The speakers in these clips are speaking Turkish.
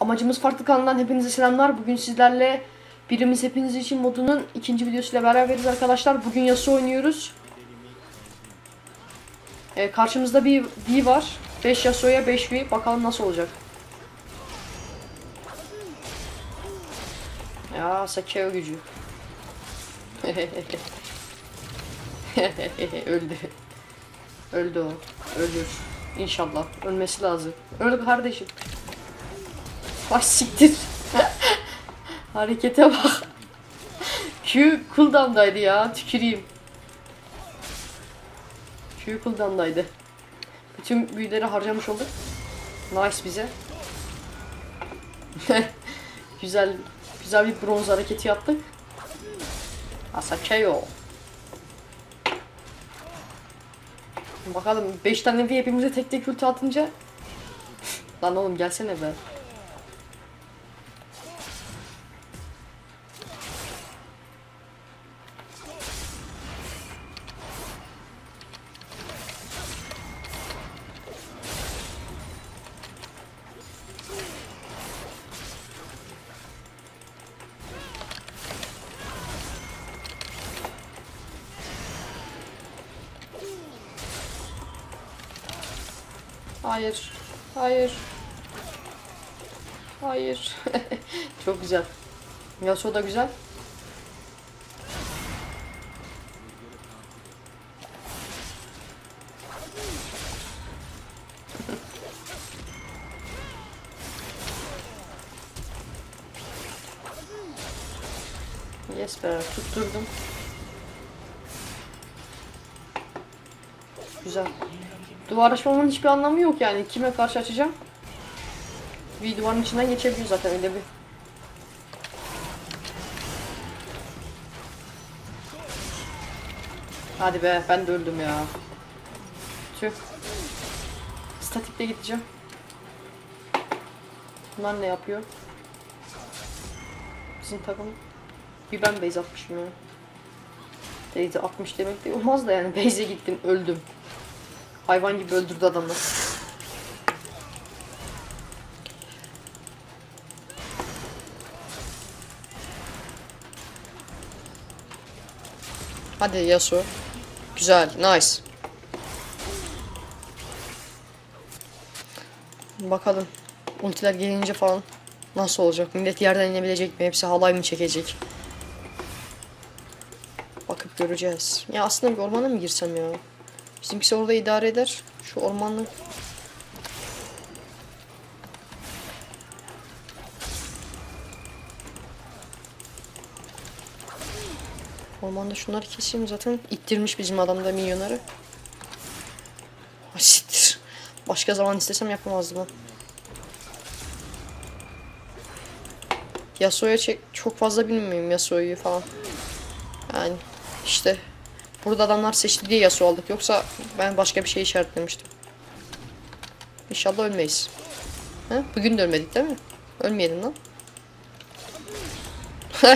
Amacımız farklı kanalından hepinize selamlar. Bugün sizlerle birimiz hepiniz için modunun ikinci videosuyla beraberiz arkadaşlar. Bugün Yasuo oynuyoruz. Ee, karşımızda bir V var. 5 Yasuo'ya 5 V. Bakalım nasıl olacak. Ya Sakeo gücü. Öldü. Öldü o. Ölür. İnşallah. Ölmesi lazım. Öldü kardeşim. Baş siktir. Harekete bak. Q cooldown'daydı ya. Tüküreyim. Q cooldown'daydı. Bütün büyüleri harcamış olduk. Nice bize. güzel güzel bir bronz hareketi yaptık. Asakeo. Bakalım 5 tane bir hepimize tek tek ulti atınca Lan oğlum gelsene be. Hayır. Hayır. Hayır. Çok güzel. Yasuo da güzel. Yes be tutturdum. Güzel. Duvar açmamın hiçbir anlamı yok yani. Kime karşı açacağım? Bir duvarın içinden geçebiliyor zaten öyle bir. Hadi be ben de öldüm ya. Tüh. Statikle gideceğim. Bunlar ne yapıyor? Bizim takım bir ben base atmışım ya. Base 60 demek de olmaz da yani base'e gittim öldüm. Hayvan gibi öldürdü adamlar. Hadi Yasuo. Güzel, nice. Bakalım. Ultiler gelince falan nasıl olacak? Millet yerden inebilecek mi? Hepsi halay mı çekecek? Bakıp göreceğiz. Ya aslında bir ormana mı girsem ya? Bizimkisi orada idare eder. Şu ormanlık. Ormanda şunları keseyim zaten. ittirmiş bizim adam da milyonları. Ay siktir. Başka zaman istesem yapamazdım ben. Yasuo'ya çek çok fazla bilmiyorum Yasuo'yu falan. Yani işte Burada adamlar seçti diye Yasuo aldık. Yoksa ben başka bir şey işaretlemiştim. İnşallah ölmeyiz. Ha? Bugün de ölmedik değil mi? Ölmeyelim lan.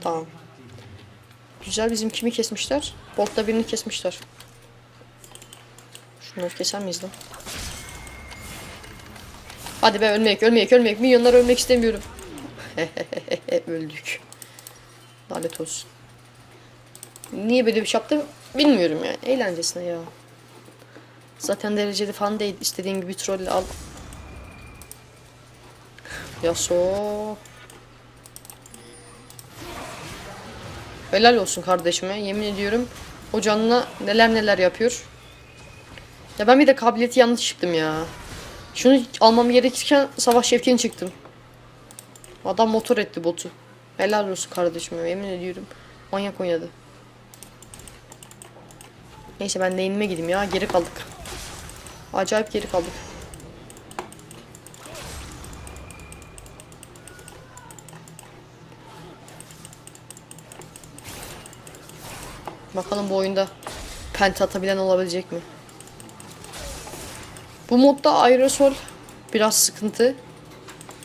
tamam. Güzel bizim kimi kesmişler? Bolt'ta birini kesmişler. Şunları keser miyiz lan? Hadi be ölmeyek ölmeyek ölmeyek. Milyonlar ölmek istemiyorum. Öldük. Lanet olsun. Niye böyle bir şey yaptım bilmiyorum yani. Eğlencesine ya. Zaten dereceli falan değil. İstediğin gibi troll al. Yasuo. Helal olsun kardeşime. Yemin ediyorum o canına neler neler yapıyor. Ya ben bir de kabiliyeti yanlış çıktım ya. Şunu almam gerekirken savaş şevkini çıktım. Adam motor etti botu. Helal olsun kardeşim yemin ediyorum. Manyak oynadı. Neyse ben neyinime gideyim ya geri kaldık. Acayip geri kaldık. Bakalım bu oyunda penta atabilen olabilecek mi? Bu modda aerosol biraz sıkıntı.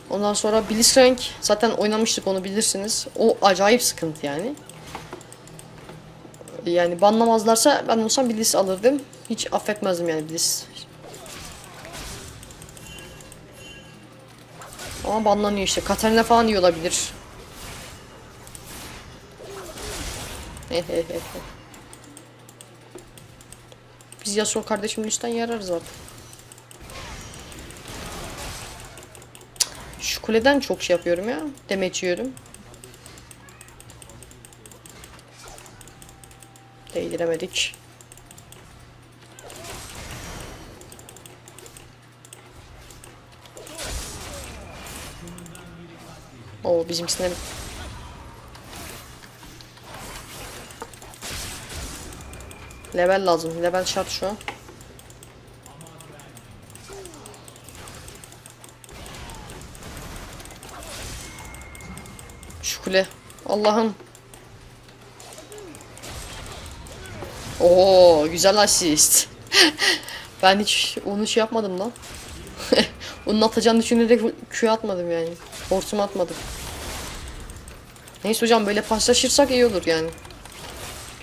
Ondan sonra Blitzcrank zaten oynamıştık onu bilirsiniz. O acayip sıkıntı yani. Yani banlamazlarsa ben olsam Bliss alırdım. Hiç affetmezdim yani Bliss. Ama banlanıyor işte. Katarina falan iyi olabilir. Biz Yasuo kardeşimin üstten yararız artık. Kuleden çok şey yapıyorum ya. Demeç yiyorum. Değdiremedik. Oo bizimkisine Level lazım. Level şart şu an. Kule. Allah'ım. Oo güzel asist. ben hiç onu şey yapmadım lan. Onun atacağını düşünerek Q atmadım yani. Hortum atmadım. Neyse hocam böyle paslaşırsak iyi olur yani.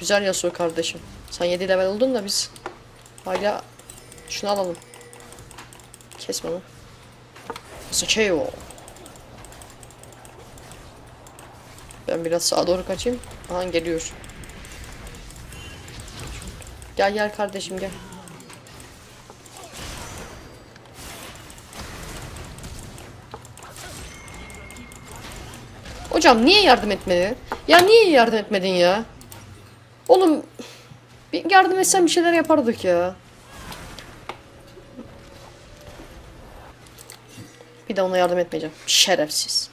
Güzel Yasuo kardeşim. Sen 7 level oldun da biz hala şunu alalım. Kesme lan. Sıçıyor. Ben biraz sağa doğru kaçayım. Aha geliyor. Gel gel kardeşim gel. Hocam niye yardım etmedin? Ya niye yardım etmedin ya? Oğlum bir yardım etsen bir şeyler yapardık ya. Bir de ona yardım etmeyeceğim. Şerefsiz.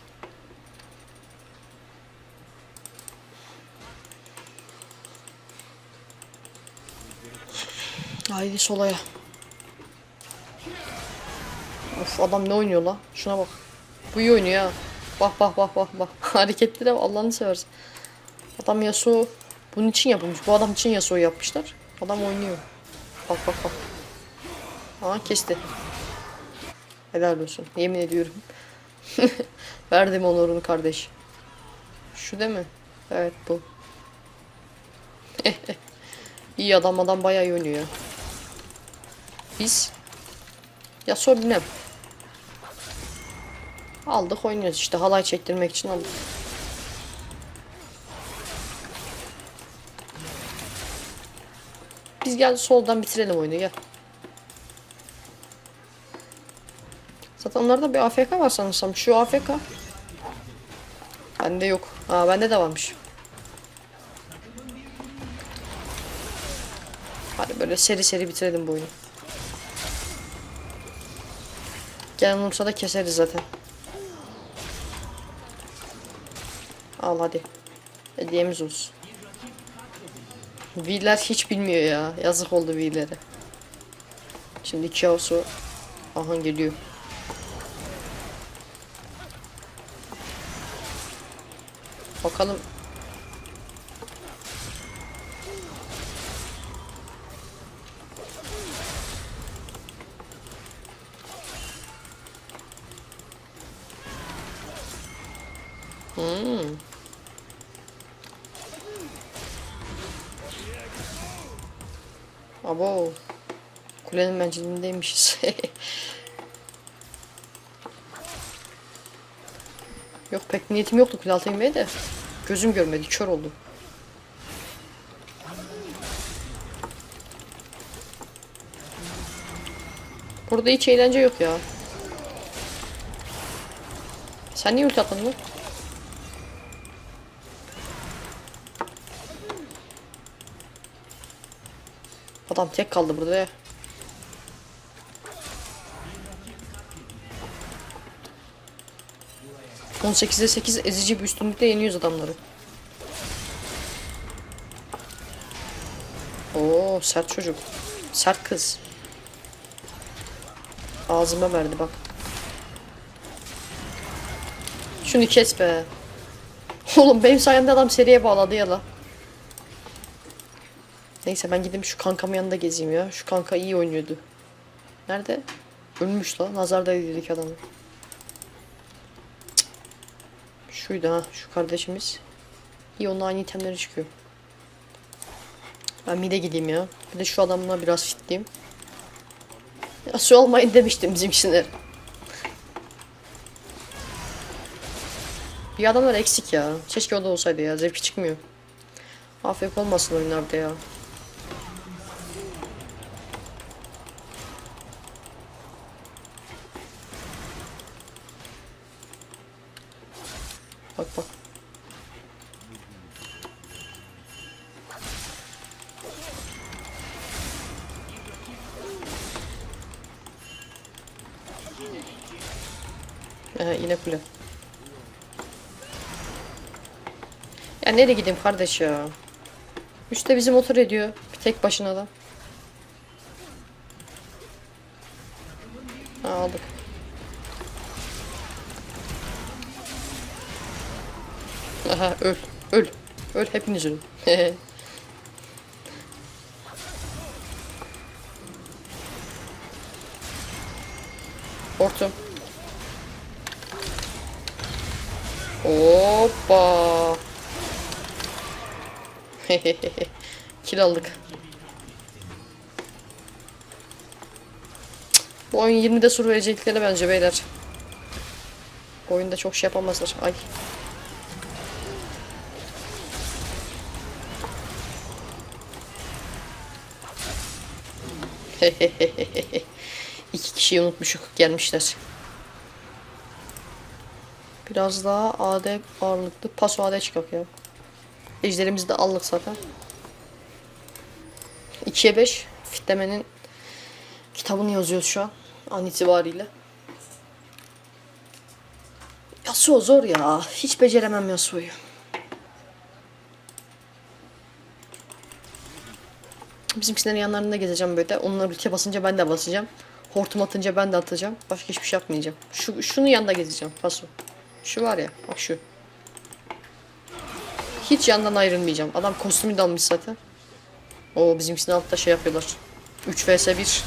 Haydi solaya. Of adam ne oynuyor la? Şuna bak. Bu iyi oynuyor ha. Bak bak bak bak bak. Hareketlere Allah'ını seversen. Adam Yasuo bunun için yapılmış. Bu adam için Yasuo yapmışlar. Adam oynuyor. Bak bak bak. Aa kesti. Helal olsun. Yemin ediyorum. Verdim onurunu kardeş. Şu değil mi? Evet bu. iyi adam adam bayağı iyi oynuyor. Biz Yasuo bilmem. Aldık oynuyoruz işte halay çektirmek için aldık. Biz gel soldan bitirelim oyunu gel. Zaten onlarda bir AFK var sanırsam. Şu AFK. Bende yok. Ha bende de varmış. Hadi böyle seri seri bitirelim bu oyunu. Olursa da keseriz zaten. Al hadi. Hediyemiz olsun. V'ler hiç bilmiyor ya. Yazık oldu V'lere. Şimdi Kiaosu aha geliyor. Bakalım. Hmm. Abo. Kulenin mencidindeymişiz. Yok pek niyetim yoktu kule altı inmeye de. Gözüm görmedi, kör oldu. Burada hiç eğlence yok ya. Sen niye ulti atmadın Adam tek kaldı burada ya. ...18'e 8 ezici bir üstünlükle yeniyoruz adamları. Oo sert çocuk. Sert kız. Ağzıma verdi bak. Şunu kes be. Oğlum benim sayemde adam seriye bağladı ya la. Neyse ben gideyim şu kankamın yanında gezeyim ya. Şu kanka iyi oynuyordu. Nerede? Ölmüş la. Nazarda yedik adamı. Şuydu ha. Şu kardeşimiz. İyi onun aynı itemleri çıkıyor. Ben mide gideyim ya. Bir de şu adamla biraz fitleyeyim. Ya su olmayın demiştim bizimkisine. Bir adamlar eksik ya. Keşke o da olsaydı ya. Zevki çıkmıyor. Afiyet olmasın oyunlarda ya. Bak bak. Ee, yine kule. Ya nereye gideyim kardeş ya? Üstte bizi motor ediyor. Bir tek başına da. Aha öl. Öl. Öl hepiniz ölün. Hortum. Hoppa. Kill aldık. Bu oyun 20'de sur verecekleri bence beyler. Bu oyunda çok şey yapamazlar. Ay. İki kişiyi unutmuşuk gelmişler. Biraz daha AD ağırlıklı paso AD çıkak ya. Ejderimizi de aldık zaten. 2'ye 5 fitlemenin kitabını yazıyoruz şu an an itibariyle. Yasuo zor ya. Hiç beceremem Yasuo'yu. Bizimkilerin yanlarında gezeceğim böyle. Onlar ülke basınca ben de basacağım. Hortum atınca ben de atacağım. Başka hiçbir şey yapmayacağım. Şu, şunun yanında gezeceğim. Paso. Şu var ya. Bak şu. Hiç yandan ayrılmayacağım. Adam kostümü de almış zaten. O bizimkisinin altta şey yapıyorlar. 3 vs 1.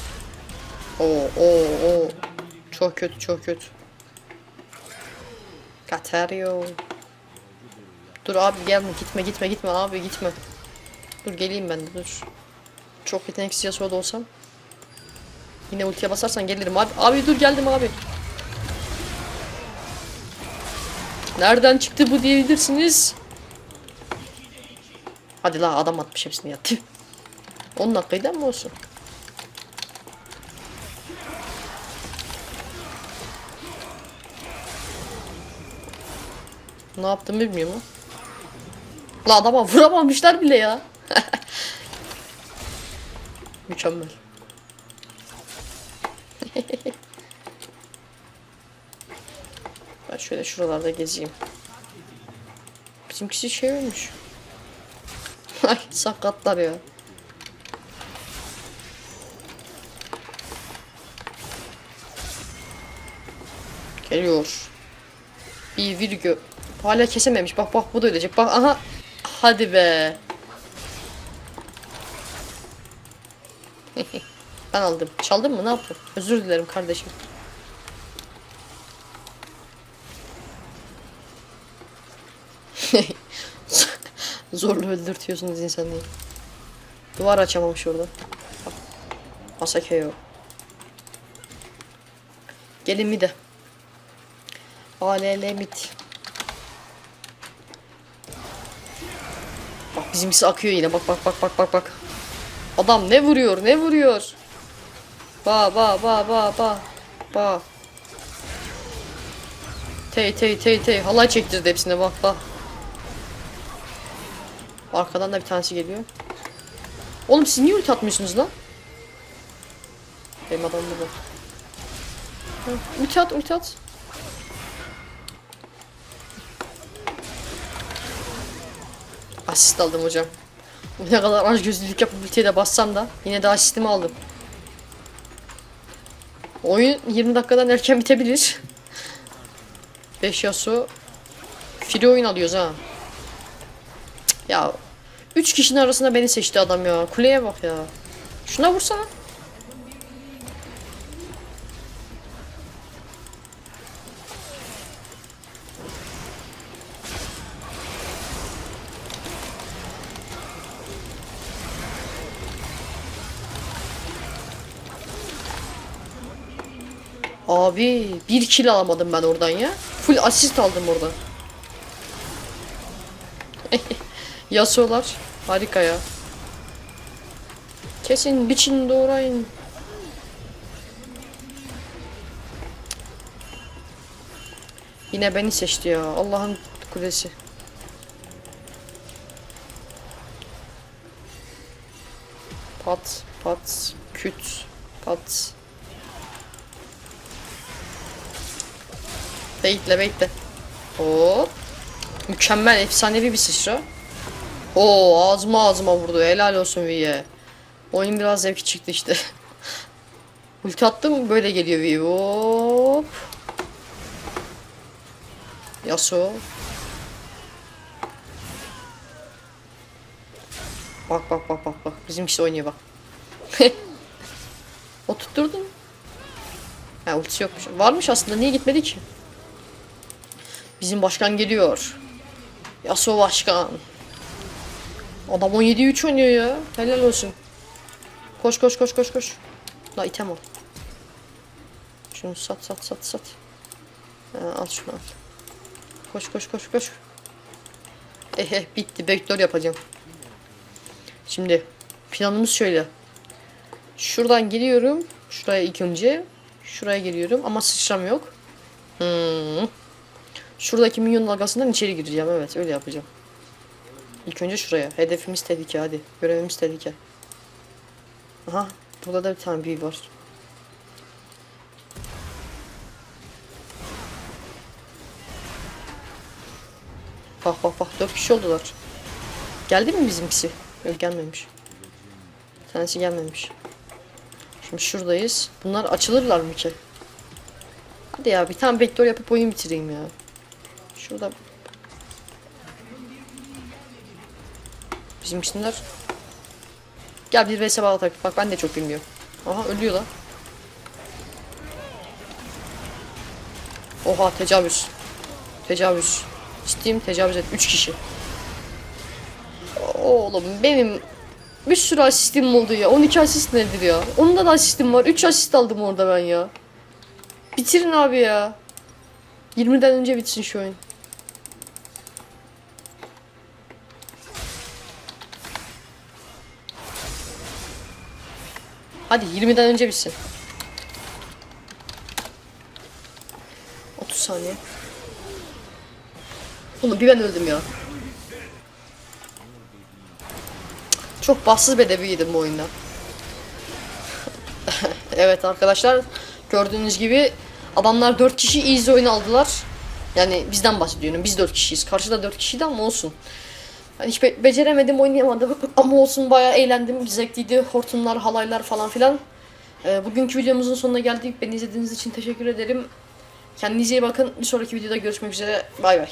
Oo oo oo. Çok kötü çok kötü. Katerio. Dur abi gelme gitme gitme gitme abi gitme. Dur geleyim ben de dur. Çok yeteneksiz Yasuo'da olsam. Yine ultiye basarsan gelirim abi. Abi dur geldim abi. Nereden çıktı bu diyebilirsiniz. Hadi la adam atmış hepsini yattı. 10 dakikaydı mı olsun? Ne yaptım bilmiyorum ama. La adama vuramamışlar bile ya. Mükemmel. ben şöyle şuralarda gezeyim. Bizimkisi şey ölmüş. Ay sakatlar ya. Geliyor. Bir virgül. Hala kesememiş. Bak bak bu da ölecek. Bak aha. Hadi be. ben aldım. Çaldın mı? Ne yaptın? Özür dilerim kardeşim. Zorla öldürtüyorsunuz insanı. Duvar açamamış orada. Bak. Masakeo. Gelin mi de. ALL mit. Bak bizimkisi akıyor yine. Bak bak bak bak bak bak. Adam ne vuruyor? Ne vuruyor? Ba ba ba ba ba. Ba. Tey tey tey tey. Halay çektirdi hepsine bak bak. Arkadan da bir tanesi geliyor. Oğlum siz niye ulti atmıyorsunuz lan? Benim adam burada. Hı, Ulti at ulti at. Asist aldım hocam. Ne kadar aç gözlülük yapıp ultiye de bassam da yine de asistimi aldım. Oyun 20 dakikadan erken bitebilir. 5 Yasuo. Free oyun alıyoruz ha. Ya 3 kişinin arasında beni seçti adam ya. Kuleye bak ya. Şuna vursana. Abi bir kill alamadım ben oradan ya. Full asist aldım oradan. Yasuo'lar harika ya. Kesin biçin doğrayın. Yine beni seçti ya. Allah'ın kulesi. Pat, pat, küt, pat. Bekle bekle. Hop. Mükemmel efsanevi bir sıçra. Oo ağzıma ağzıma vurdu. Helal olsun V'ye. Oyun biraz zevki çıktı işte. Ulti attım böyle geliyor V. Hop. Yasuo. Bak bak bak bak bak. Bizim işte oynuyor bak. o tutturdun. Ha ultisi yokmuş. Varmış aslında niye gitmedi ki? Bizim başkan geliyor. Yasuo başkan. Adam 17-3 oynuyor ya. Helal olsun. Koş koş koş koş koş. La item al. Şunu sat sat sat sat. Ha, al şunu al. Koş koş koş koş. Ehe bitti. Backdoor yapacağım. Şimdi planımız şöyle. Şuradan geliyorum. Şuraya ilk önce. Şuraya geliyorum ama sıçram yok. Hmm. Şuradaki minyon dalgasından içeri gireceğim. Evet öyle yapacağım. İlk önce şuraya. Hedefimiz tehlike hadi. Görevimiz tehlike. Aha. Burada da bir tane büyü var. Bak bak bak. Dört kişi oldular. Geldi mi bizimkisi? Yok gelmemiş. Tanesi gelmemiş. Şimdi şuradayız. Bunlar açılırlar mı ki? Hadi ya bir tane backdoor yapıp oyun bitireyim ya. Şurada Bizimkiler Gel bir vs bağlatak. Bak ben de çok bilmiyorum. Aha ölüyor lan. Oha tecavüz. Tecavüz. Ciddiyim tecavüz et. 3 kişi. Oğlum benim bir sürü asistim oldu ya. 12 asist nedir ya? Onda da asistim var. 3 asist aldım orada ben ya. Bitirin abi ya. 20'den önce bitsin şu oyun. Hadi 20'den önce bitsin. 30 saniye. Oğlum bir ben öldüm ya. Çok bahtsız bedeviydim bu oyunda. evet arkadaşlar gördüğünüz gibi adamlar 4 kişi easy oyun aldılar. Yani bizden bahsediyorum. Biz 4 kişiyiz. Karşıda 4 kişiydi ama olsun. Hani hiç be- beceremedim, oynayamadım ama olsun bayağı eğlendim. Zevkliydi. Hortumlar, halaylar falan filan. Ee, bugünkü videomuzun sonuna geldik. Beni izlediğiniz için teşekkür ederim. Kendinize iyi bakın. Bir sonraki videoda görüşmek üzere. Bay bay.